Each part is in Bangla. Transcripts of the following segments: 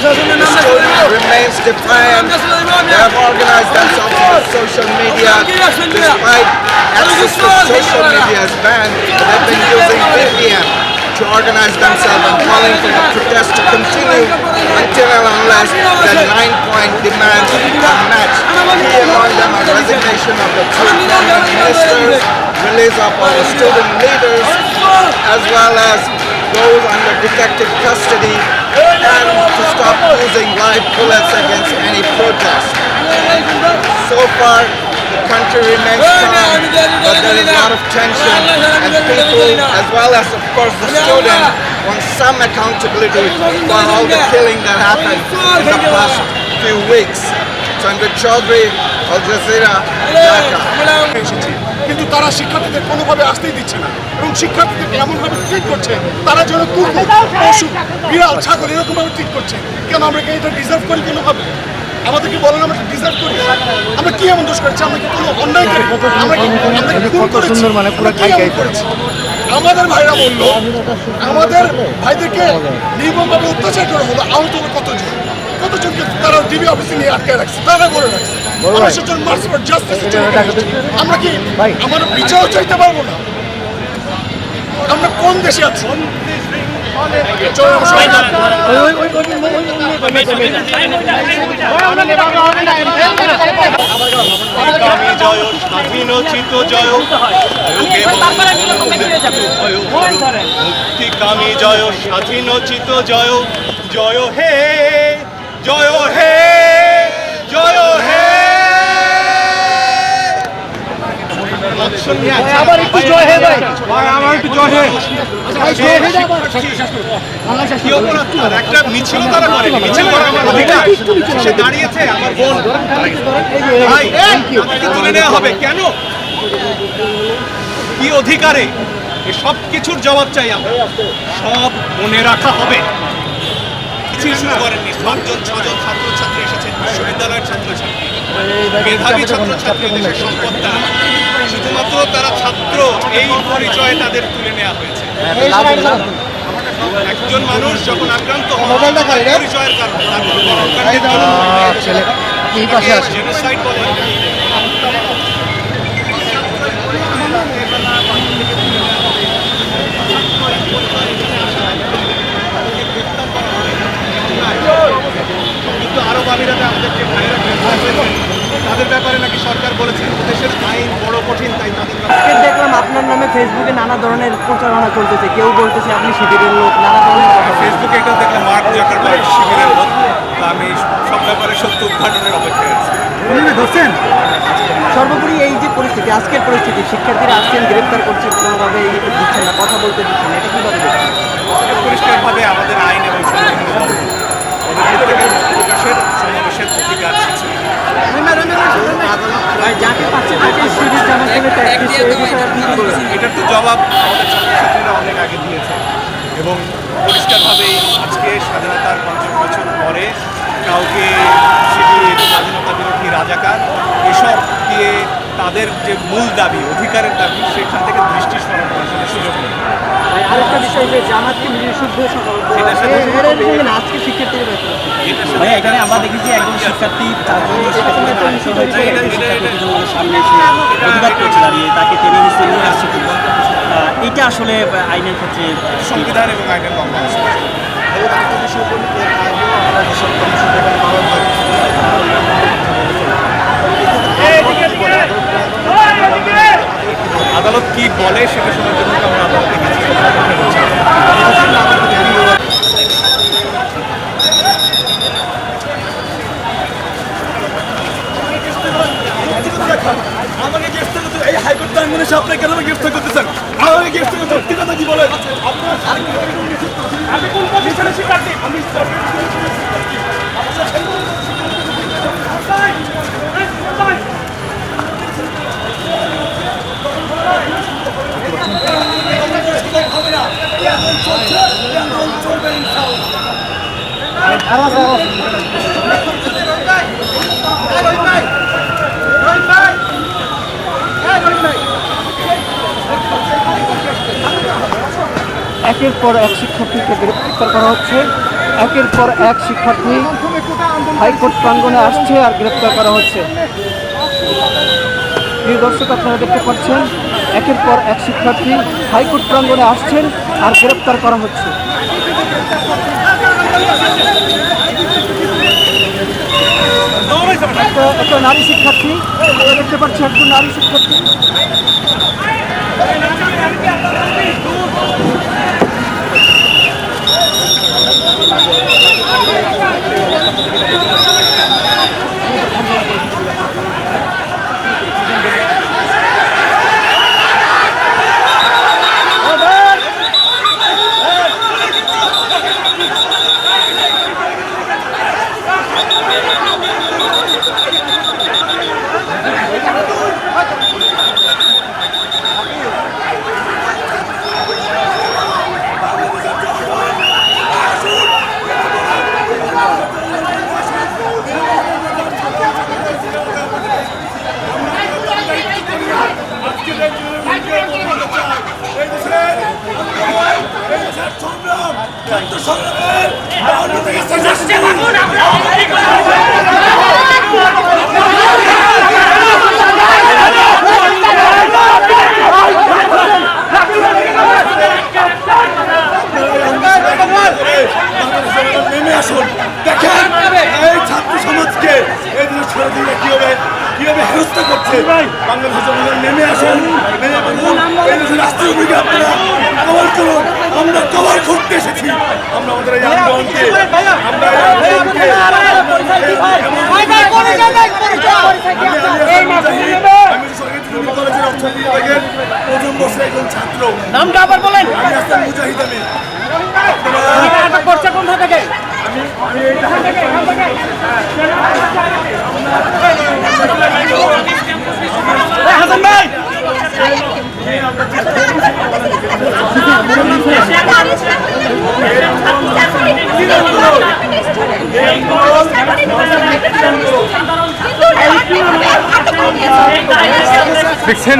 remains defiant. They have organized themselves on social media. Despite access to social media is banned, they've been using VPN to organize themselves and calling for the protest to continue until and unless the nine-point demands are met. Key among them are resignation of the two prominent ministers, release of all student leaders, as well as those under protective custody, and to stop using live bullets against any protest. So far, the country remains calm, but there is a lot of tension, and people, as well as, of course, the student, want some accountability for all the killing that happened in the past few weeks. Chandra Chaudhry, Al Jazeera, Dhaka. কিন্তু তারা শিক্ষার্থীদের কোনোভাবে আসতেই দিচ্ছে না। এবং শিক্ষার্থীদেরকে এমনভাবে ট্রিট করছে, তারা যেন কুকুর পশু বিড়াল, ছাগল এরকমভাবে ট্রিট করছে। কেন আমরা কি এটা ডিজার্ভ করি কোনোভাবে? আমাদেরকে বলেন, আমরা ডিজার্ভ করি? আমরা কি এমন দোষ করেছি? আমরা কি কোনো অন্যায় করি? আমরা কি আমরা কি খুন করেছি? করেছি? আমাদের ভাইরা বলল, আমাদের ভাইদেরকে নির্মমভাবে অত্যাচার করা হলো আহত হলো কতজন? কতজনকে তারা ডিবি অফিসে নিয়ে আটকে রাখছে? তারা বলে রাখছে। আমরা সেজন্য মার্চ ফর জাস্টিস আমরা কি আমরা বিচারও চাইতে পারব না। আমরা কোন দেশে আছি? চলো, আমরা সবাই যাই। মুক্তিকামী জয় স্বাধীনোচিত জয় যোগে ভয় মুক্তিকামী জয় স্বাধীনোচিত জয় জয় হে জয় হে জয় হে আবার একটু জয় হে ভাই। আমার একটু জয় হে। কি একটা মিছিল তারা করেনি। মিছিল করা আমার অধিকার। সে দাঁড়িয়েছে আমার বোন। ভাই আমাকে তুলে নেওয়া হবে? কেন? কি অধিকারে? সব কিছুর জবাব চাই আমরা। সব মনে রাখা হবে। মিছিল শুরু করেননি। পাঁচজন ছজন ছাত্রছাত্রী এসেছেন। বিশ্ববিদ্যালয়ের ছাত্রছাত্রী। মেধাবী ছাত্রছাত্রী দেশের সম্পদ শুধুমাত্র তারা ছাত্র এই পরিচয়ে তাদের তুলে নেওয়া হয়েছে। একজন মানুষ যখন আক্রান্ত হয় পরিচয়ের কারণে। বলে। কিন্তু আরব আমিরাতে আমাদের যে ভাইয়েরা গ্রেফতার হয়েছেন তাদের ব্যাপারে নাকি সরকার বলেছে? দেশের আইন বড় কঠিন তাই তাদের দেখলাম আপনার নামে ফেসবুকে নানা ধরনের প্রচারণা চলতেছে। কেউ বলতেছে আপনি শিবিরের লোক নানা ধরনের কথা। ফেসবুকে এটাও দেখলাম মার্ক জাকারবার্গ শিবিরের লোক। তো আমি সব ব্যাপারে সত্য উদ্ঘাটনের অপেক্ষায় আছি। ধরছেন? সর্বোপরি এই যে পরিস্থিতি আজকের পরিস্থিতি শিক্ষার্থীরা আসছেন গ্রেপ্তার করছে কোনোভাবে এই দিচ্ছেন না কথা বলতে দিচ্ছেন না, এটা কীভাবে পরিষ্কারভাবে আমাদের আইন এবং সংবিধানের প্রকাশের সমাবেশের অধিকার এটার তো জবাব আমাদের ছাত্রছাত্রীরা অনেক আগে দিয়েছে। এবং পরিষ্কারভাবেই আজকে স্বাধীনতার পঞ্চাশ বছর পরে কাউকে শিবির স্বাধীনতা বিরোধী রাজাকার, এসব দিয়ে তাদের যে মূল দাবি অধিকারের দাবি সেখান থেকে দৃষ্টি সরানোর সুযোগ নেই। আরেকটা বিষয় যে জামাতকে আজকে শিক্ষার্থীরা এখানে আমরা দেখেছি একজন শিক্ষার্থী সামনে এসে প্রতিবাদ করছে দাঁড়িয়ে তাকে টেনে নিচ্ছে নিয়ে আসছে এটা আসলে আইনের ক্ষেত্রে সংবিধান এবং আইনের লঙ্ঘন আদালত কি বলে সেটা শোনার জন্য আমরা আদালতে গেছি এসে আপনি কেন গ্রেফতার করতেছেন আমাকে গ্রেফতার করতে সত্যি কথা কি বলেন আপনার আমি কোন পজিশনে শিক্ষার্থী আমি একের পর এক শিক্ষার্থীকে গ্রেপ্তার করা হচ্ছে। একের পর এক শিক্ষার্থী হাইকোর্ট প্রাঙ্গণে আসছে আর গ্রেপ্তার করা হচ্ছে। প্রিয় দর্শক, আপনারা দেখতে পাচ্ছেন, একের পর এক শিক্ষার্থী হাইকোর্ট প্রাঙ্গণে আসছেন আর গ্রেপ্তার করা হচ্ছে। একটা একটা নারী শিক্ষার্থী আমরা দেখতে পাচ্ছি একজন নারী শিক্ষার্থী। নেমে ছেড়ে দিলে কীভাবে কীভাবে হেনস্থা করছে? বাংলাদেশের জনগণ নেমে আসুন নেমে বলুন এই রাষ্ট্রীয় আপনারা কভার করুন আমরা কভার করতে এসেছি। আমরা আমাদের এই আন্দোলনকে আমরা এই আন্দোলনকে প্রথম একজন ছাত্র। নামটা আবার বলেন। আমি আসলাম মুজাহিদ আমি। করছে কোন থেকে? দেখছেন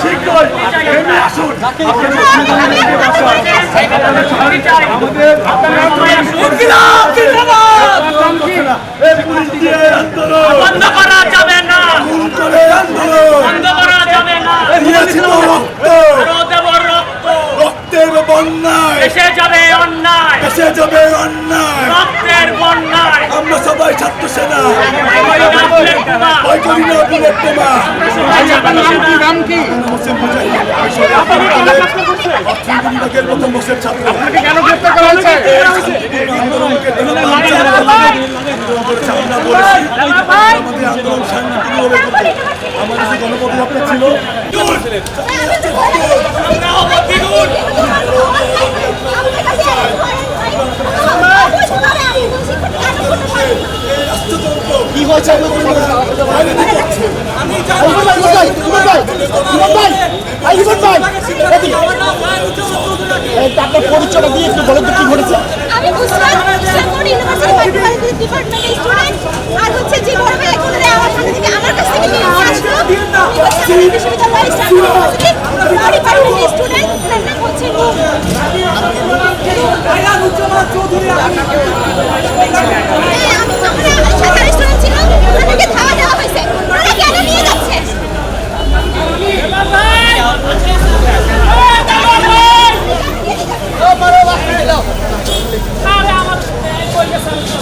শীঘ্রই নেমে আসুন বন্ধ করা যাবে না। বন্ধ করা যাবে না। রক্তের বন্যায় এসে যাবে অন্যায়। এসে যাবে অন্যায়। সবাই ছাত্র সেনা বুলেট বোমা। ভয় করি না বুলেট বোমা নাম কি হোসেন মুজাহিদ আমি সরকারি কলেজ অর্থনীতি বিভাগের প্রথম বর্ষের ছাত্র কেন গ্রেফতার করা হয়েছে এই আন্দোলনকে দৃঢ় করেছে আমরা বলেছি আমাদের আন্দোলন শান্তিপূর্ণভাবে করব আমাদের যে গণপ্রতিরক্ষা ছিল কি হয়েছে বাইরে থেকে হচ্ছে। আপনার পরিচয়টা দিয়ে একটু বলেন তো কি ঘটেছে আমি বুঝলাম শেরপুর ইউনিভার্সিটি বায়োটেকনোলজি ডিপার্টমেন্টের স্টুডেন্ট আর হচ্ছে যে ঘটনা এখানে আমার সামনে থেকে আমার কাছ থেকে নিয়ে আসলো বিশ্ববিদ্যালয়ের স্টুডেন্ট হচ্ছে নূর করলে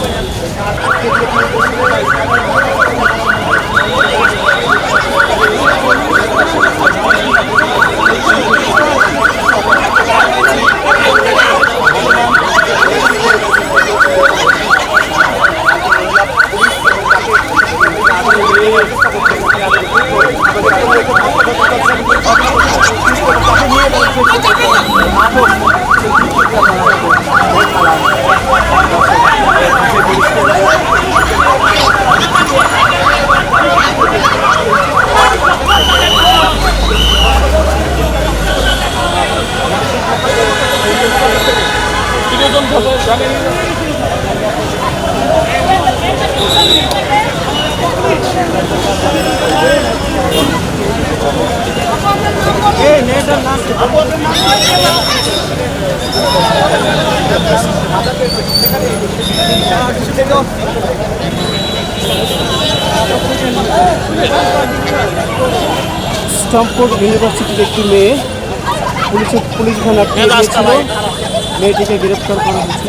স্ট্যামফোর্ড ইউনিভার্সিটির একটি মেয়ে পুলিশের পুলিশ ভ্যান আটকে দিয়েছিল মেয়েটিকে গ্রেপ্তার করা হয়েছে।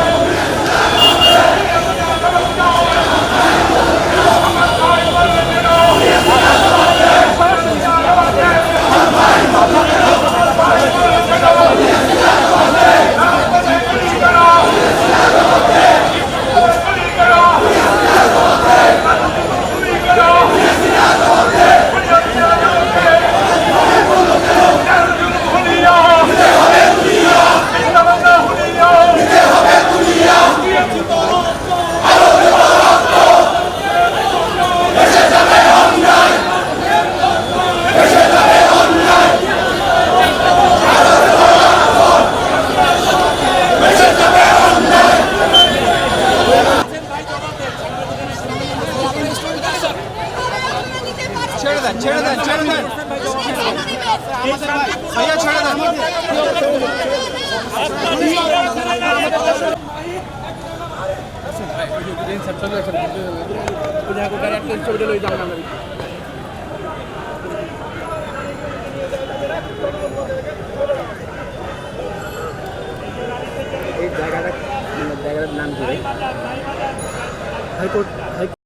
এই জায়গাটা জায়গাটার নাম কি হাইকোর্ট